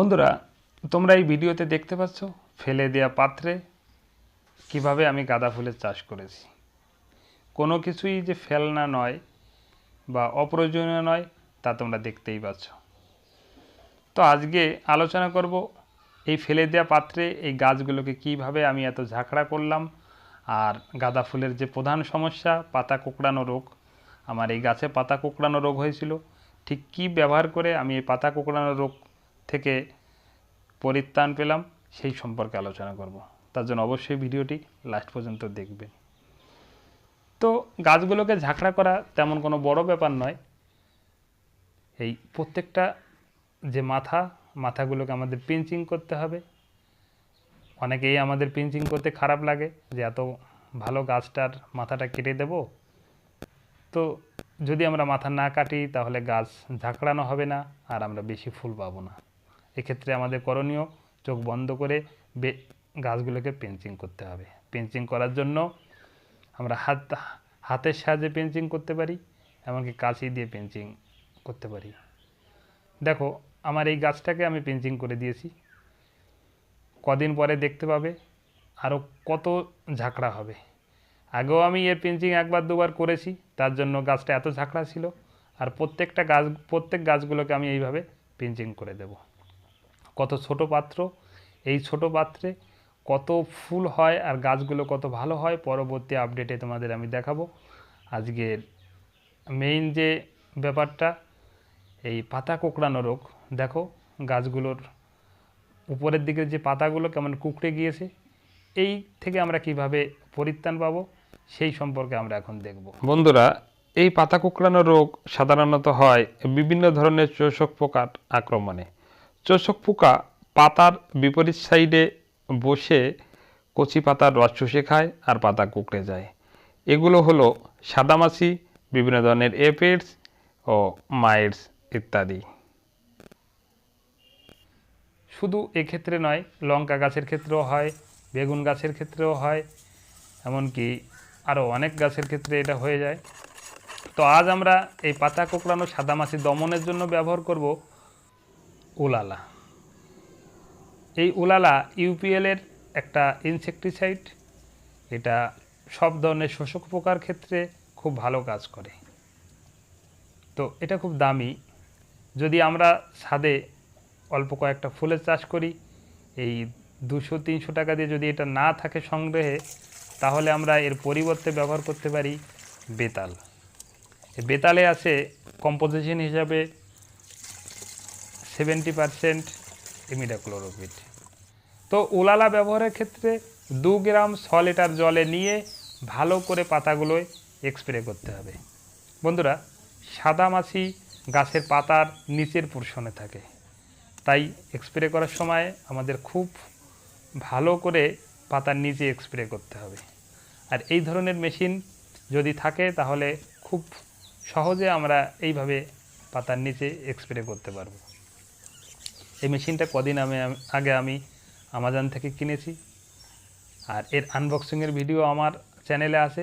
বন্ধুরা, তোমরা এই ভিডিওতে দেখতে পাচ্ছ ফেলে দেওয়া পাত্রে কীভাবে আমি গাঁদা ফুলের চাষ করেছি। কোনো কিছুই যে ফেলনা নয় বা অপ্রয়োজনীয় নয়, তা তোমরা দেখতেই পাচ্ছ। তো আজকে আলোচনা করব এই ফেলে দেওয়া পাত্রে এই গাছগুলোকে কীভাবে আমি এত ঝাঁকড়া করলাম আর গাঁদা ফুলের যে প্রধান সমস্যা, পাতা কোঁকড়ানো রোগ। আমার এই গাছে পাতা কোঁকড়ানো রোগ হয়েছিল। ঠিক কী ব্যবহার করে আমি এই পাতা কোঁকড়ানো রোগ থেকে পরিত্রাণ পেলাম, সেই সম্পর্কে আলোচনা করব। তার জন্য অবশ্যই ভিডিওটি লাস্ট পর্যন্ত দেখবেন। তো গাছগুলোকে ঝাঁকড়া করা তেমন কোনো বড় ব্যাপার নয়। এই প্রত্যেকটা যে মাথা, মাথাগুলোকে আমাদের পিঞ্চিং করতে হবে। অনেকেই আমাদের পিঞ্চিং করতে খারাপ লাগে যে এত ভালো গাছটার মাথাটা কেটে দেব। তো যদি আমরা মাথা না কাটি, তাহলে গাছ ঝাঁকড়ানো হবে না আর আমরা বেশি ফুল পাবো না। এক্ষেত্রে আমাদের করণীয় চোখ বন্ধ করে বে গাছগুলোকে পেন্সিং করতে হবে। পেন্সিং করার জন্য আমরা হাত, হাতের সাহায্যে পেন্সিং করতে পারি, এমনকি কাঁচি দিয়ে পেন্সিং করতে পারি। দেখো, আমার এই গাছটাকে আমি পেন্সিং করে দিয়েছি। কদিন পরে দেখতে পাবে আরও কত ঝাঁকড়া হবে। আগেও আমি এর পেন্সিং একবার দুবার করেছি, তার জন্য গাছটা এত ঝাঁকড়া ছিল। আর প্রত্যেকটা গাছ, প্রত্যেক গাছগুলোকে আমি এইভাবে পেন্সিং করে দেব। কত ছোট পাত্র, এই ছোট পাত্রে কত ফুল হয় আর গাছগুলো কত ভালো হয় পরবর্তী আপডেটে তোমাদের আমি দেখাবো। আজকের মেইন যে ব্যাপারটা, এই পাতা কোঁকড়ানো রোগ। দেখো, গাছগুলোর উপরের দিকে যে পাতাগুলো কেমন কুকড়ে গিয়েছে, এই থেকে আমরা কীভাবে পরিত্রাণ পাবো, সেই সম্পর্কে আমরা এখন দেখব। বন্ধুরা, এই পাতা কুকড়ানো রোগ সাধারণত হয় বিভিন্ন ধরনের চোষক পোকার আক্রমণে। চোষক পোকা পাতার বিপরীত সাইডে বসে কচি পাতার রস চুষে খায় আর পাতা কুকড়ে যায়। এগুলো হলো সাদামাছি, বিভিন্ন ধরনের এপেডস ও মাইটস ইত্যাদি। শুধু এক্ষেত্রে নয়, লঙ্কা গাছের ক্ষেত্রেও হয়, বেগুন গাছের ক্ষেত্রেও হয়, এমনকি আরও অনেক গাছের ক্ষেত্রে এটা হয়ে যায়। তো আজ আমরা এই পাতা কোঁকড়ানো সাদামাছি দমনের জন্য ব্যবহার করব উলালা। এই উলালা ইউপিএলের একটা ইনসেকটিসাইড এটা সব ধরনের শোষক পোকার ক্ষেত্রে খুব ভালো কাজ করে। তো এটা খুব দামি। যদি আমরা ছাদে অল্প কয়েকটা ফুলের চাষ করি, এই দুশো, তিনশো টাকা দিয়ে যদি এটা না থাকে সংগ্রহে, তাহলে আমরা এর পরিবর্তে ব্যবহার করতে পারি বেতাল। বেতালে আছে কম্পোজিশন হিসাবে সেভেন্টি পারসেন্ট ইমিডাক্লোরোপিড তো উলালা ব্যবহারের ক্ষেত্রে দু গ্রাম ছ লিটার জলে নিয়ে ভালো করে পাতাগুলোয় এক্সপ্রে করতে হবে। বন্ধুরা, সাদা মাছি গাছের পাতার নিচের পোর্শনে থাকে। তাই এক্সপ্রে করার সময় আমাদের খুব ভালো করে পাতার নিচে এক্সপ্রে করতে হবে। আর এই ধরনের মেশিন যদি থাকে, তাহলে খুব সহজে আমরা এইভাবে পাতার নিচে এক্সপ্রে করতে পারব। এই মেশিনটা কদিন আমি আগে আমি আমাজন থেকে কিনেছি। আর এর আনবক্সিংয়ের ভিডিও আমার চ্যানেলে আছে।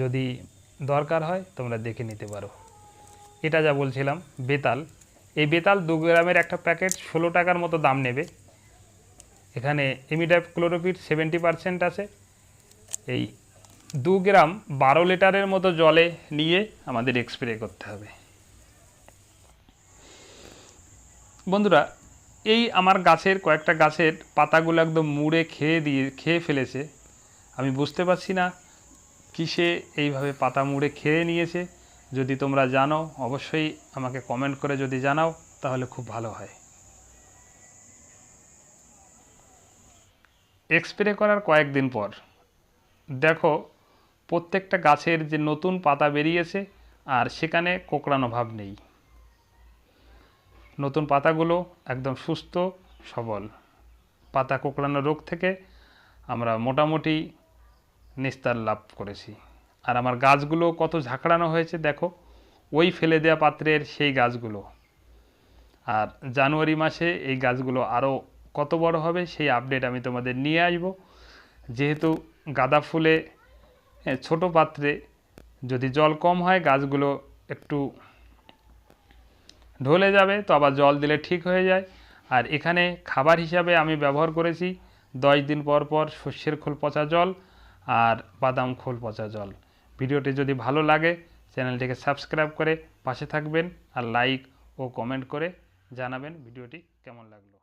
যদি দরকার হয়, তোমরা দেখে নিতে পারো। এটা যা বলছিলাম, বেতাল। এই বেতাল দু গ্রামের একটা প্যাকেট ষোলো টাকার মতো দাম নেবে। এখানে এমিডাপ ক্লোরোপিড সেভেন্টি পারসেন্ট আছে। এই দু গ্রাম বারো লিটারের মতো জলে নিয়ে আমাদের স্প্রে করতে হবে। বন্ধুরা এই আমার গাছের কয়েকটা গাছের পাতাগুলো একদম মুড়ে খেয়ে দিয়ে, খেয়ে ফেলেছে। আমি বুঝতে পারছি না কিসে এইভাবে পাতা মুড়ে খেয়ে নিয়েছে। যদি তোমরা জানো, অবশ্যই আমাকে কমেন্ট করে যদি জানাও, তাহলে খুব ভালো হয়। এক্সপ্রে করার কয়েকদিন পর, দেখো প্রত্যেকটা গাছের যে নতুন পাতা বেরিয়েছে, আর সেখানে কোকড়ানো ভাব নেই। নতুন পাতাগুলো একদম সুস্থ, সবল। পাতা কোকড়ানো রোগ থেকে আমরা মোটামুটি নিস্তার লাভ করেছি। আর আমার গাছগুলো কত ঝাঁকড়ানো হয়েছে দেখো, ওই ফেলে দেওয়া পাত্রের সেই গাছগুলো। আর জানুয়ারি মাসে এই গাছগুলো আরও কত বড় হবে সেই আপডেট আমি তোমাদের নিয়ে আসব। যেহেতু গাঁদা ফুলে ছোট পাত্রে যদি জল কম হয়, গাছগুলো একটু ঢলে যাবে, তো আবার জল দিলে ঠিক হয়ে যায়। আর এখানে খাবার হিসাবে আমি ব্যবহার করেছি দশ দিন পর পর শস্যের খোল পচা জল আর বাদাম খোল পচা জল। ভিডিওটি যদি ভালো লাগে, চ্যানেলটিকে সাবস্ক্রাইব করে পাশে থাকবেন আর লাইক ও কমেন্ট করে জানাবেন ভিডিওটি কেমন লাগল।